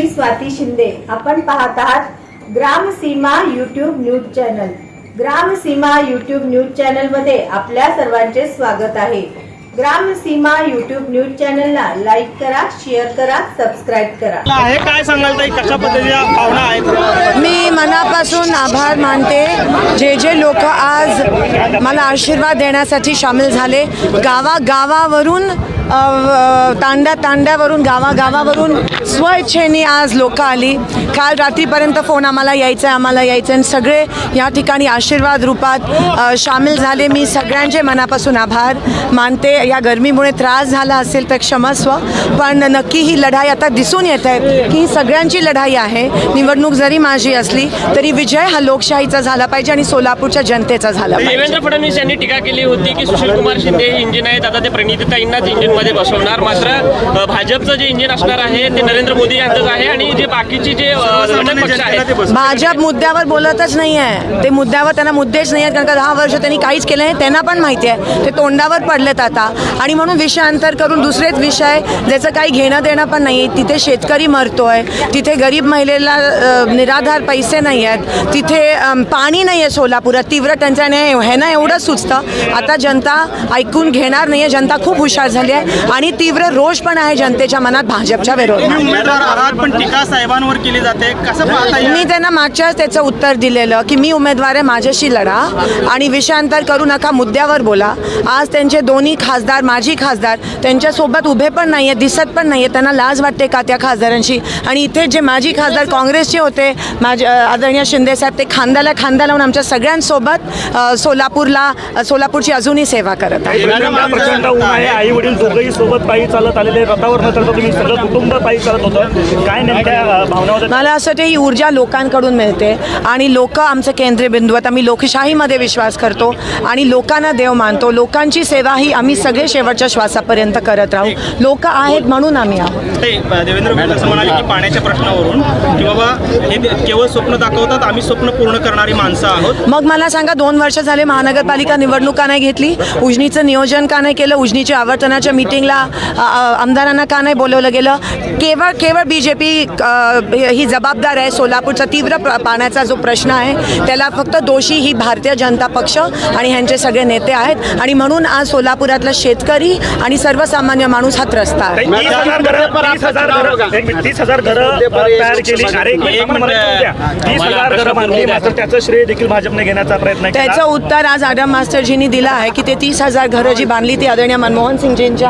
मी स्वाती शिंदे. आपण पाहत आहात Gramseema YouTube news channel. Gramseema YouTube news चॅनलमध्ये आपल्या सर्वांचे स्वागत आहे. ग्रामसीमा यूट्यूब न्यूज चॅनलला लाईक करा शेअर करा सबस्क्राईब करा. आहे काय सांगाल ताई? कशा पद्धतीच्या भावना आहेत? मी मनापासून आभार मानते. जे जे लोक आज मला आशीर्वाद देण्यासाठी सामील झाले गावागावावरून तांड्या तांड्यावरून गावागावावरून स्वइच्छेने आज लोक आली. काल रात्रीपर्यंत फोन आम्हाला यायचं आहे आम्हाला यायचं आहे आणि सगळे या ठिकाणी आशीर्वाद रूपात सामील झाले. मी सगळ्यांचे मनापासून आभार मानते. या गरमीमुळे त्रास झाला असेल तर क्षमस्व पण नक्की ही लढाई आता दिसून येत आहे की ही सगळ्यांची लढाई आहे. निवडणूक जरी माझी असली तरी विजय हा लोकशाहीचा झाला पाहिजे आणि सोलापूरच्या जनतेचा झाला पाहिजे. देवेंद्र फडणवीस यांनी टीका केली होती की सुशीलकुमार शिंदे हे इंजिन आहेत. आता ते प्रणितीताईंनाच इंजिनमध्ये बसवणार. मात्र भाजपचं जे इंजिन असणार आहे ते नरेंद्र मोदी यांचंच आहे आणि जे बाकीचे जे अ, घटक पक्ष आहेत. भाजप मुद्द्यावर बोलतच नाही आहे. ते मुद्द्यावर त्यांना मुद्देच नाही आहेत कारण का दहा वर्ष त्यांनी काहीच केलं नाही त्यांना पण माहिती आहे. ते तोंडावर पडलेत आता. आणि म्हणून विषयांतर करून दुसरेच विषय ज्याचं काही घेणं देणं पण नाही आहे तिथे शेतकरी मरतोय तिथे गरीब महिलेला अ, निराधार पैसे नाही आहेत तिथे पाणी नाही आहे सोलापुरात. तीव्र टंचाई नाही आहे ह्यानं एवढं सुचतं. आता जनता ऐकून घेणार नाही आहे जनता खूप हुशार झाली आहे. आणि तीव्र रोष पण आहे जनतेच्या मनात भाजपच्या विरोधात. पण टीका साहेबांवर केली जाते. कसं पाहता येईल? मी त्यांना मागच्याच त्याचं उत्तर दिलेलं की मी उमेदवार आहे माझ्याशी लढा आणि विषयांतर करू नका मुद्द्यावर बोला. आज त्यांचे दोन्ही खासदार माजी खासदार त्यांच्यासोबत उभे पण नाही आहेत दिसत पण नाही आहेत त्यांना लाज वाटते का त्या खासदारांची आणि इथे जे माजी खासदार काँग्रेसचे होते माझे आदरणीय शिंदेसाहेब ते खांद्याला खांदा लावून आमच्या सगळ्यांसोबत सोलापूरला सोलापूरची अजूनही सेवा करत आहे प्रचंड ऊन आहे आई वडील दोघंही सोबत पायी चालत आलेले रथावर न तुम्ही सगळं कुटुंब पायी चालत होतं. काय नेमक्या भावना मला असं वाटतं ही ऊर्जा लोकांकडून मिळते आणि लोक आमचं केंद्रीय बिंदू आहेत आम्ही लोकशाहीमध्ये विश्वास करतो आणि लोकांना देव मानतो. लोकांची सेवा ही आम्ही सगळे शेवटच्या श्वासापर्यंत करत राहू. लोक आहेत म्हणून आम्ही आहोत. देवेंद्र फडणवीस असं म्हणाले की पाण्याच्या प्रश्नावरून की बाबा हे केवळ स्वप्न दाखवतात आम्ही स्वप्न पूर्ण करणारी माणसं आहोत. मग मला सांगा दोन वर्ष झाले महानगरपालिका निवडणूक का नाही घेतली उजनीचं नियोजन का नाही केलं उजनीच्या आवर्तनाच्या मिटिंगला आमदारांना का नाही बोलवलं गेलं? केवळ केवळ बी जे पी ही जबाबदार आहे सोलापूरचा तीव्र प्र- पाण्याचा जो प्रश्न आहे त्याला फक्त दोषी ही भारतीय जनता पक्ष आणि ह्यांचे सगळे नेते आहेत. आणि म्हणून आज सोलापुरातला शेतकरी आणि सर्वसामान्य माणूस हा त्रस्त आहे. तीस हजार घरं त्याचं श्रेय देखील भाजपने घेण्याचा प्रयत्न केला. त्याचं उत्तर आज आडम मास्टरजींनी दिलं आहे की ते तीस हजार घरं जी बांधली ती आदरणीय मनमोहन सिंगजींच्या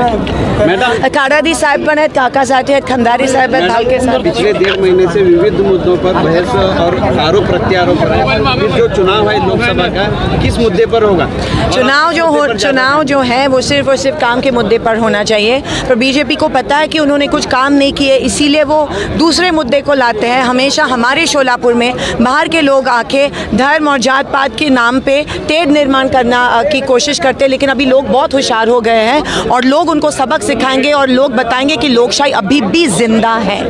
काडादी साहेब पण आहेत काकासाठी आहेत खंदारी साहेब आहेत भालके साहेब। आहेत. पिछले डेढ़ महीने से विविध मुद्दों पर बहस और आरोप प्रत्यारोप है जो चुनाव है लोकसभा का किस मुद्दे पर होगा? चुनाव जो हो चुनाव जो है वो सिर्फ़ और सिर्फ़ काम के मुद्दे पर होना चाहिए। पर बीजेपी को पता है कि उन्होंने कुछ काम नहीं किए इसीलिए वो दूसरे मुद्दे को लाते हैं। हमेशा हमारे शोलापुर में बाहर के लोग आके धर्म और जात पात के नाम पे तेढ़ निर्माण करना की कोशिश करते हैं लेकिन अभी लोग बहुत होशियार हो गए हैं और लोग उनको सबक सिखाएंगे और लोग बताएंगे कि लोकशाही अभी भी जिंदा है।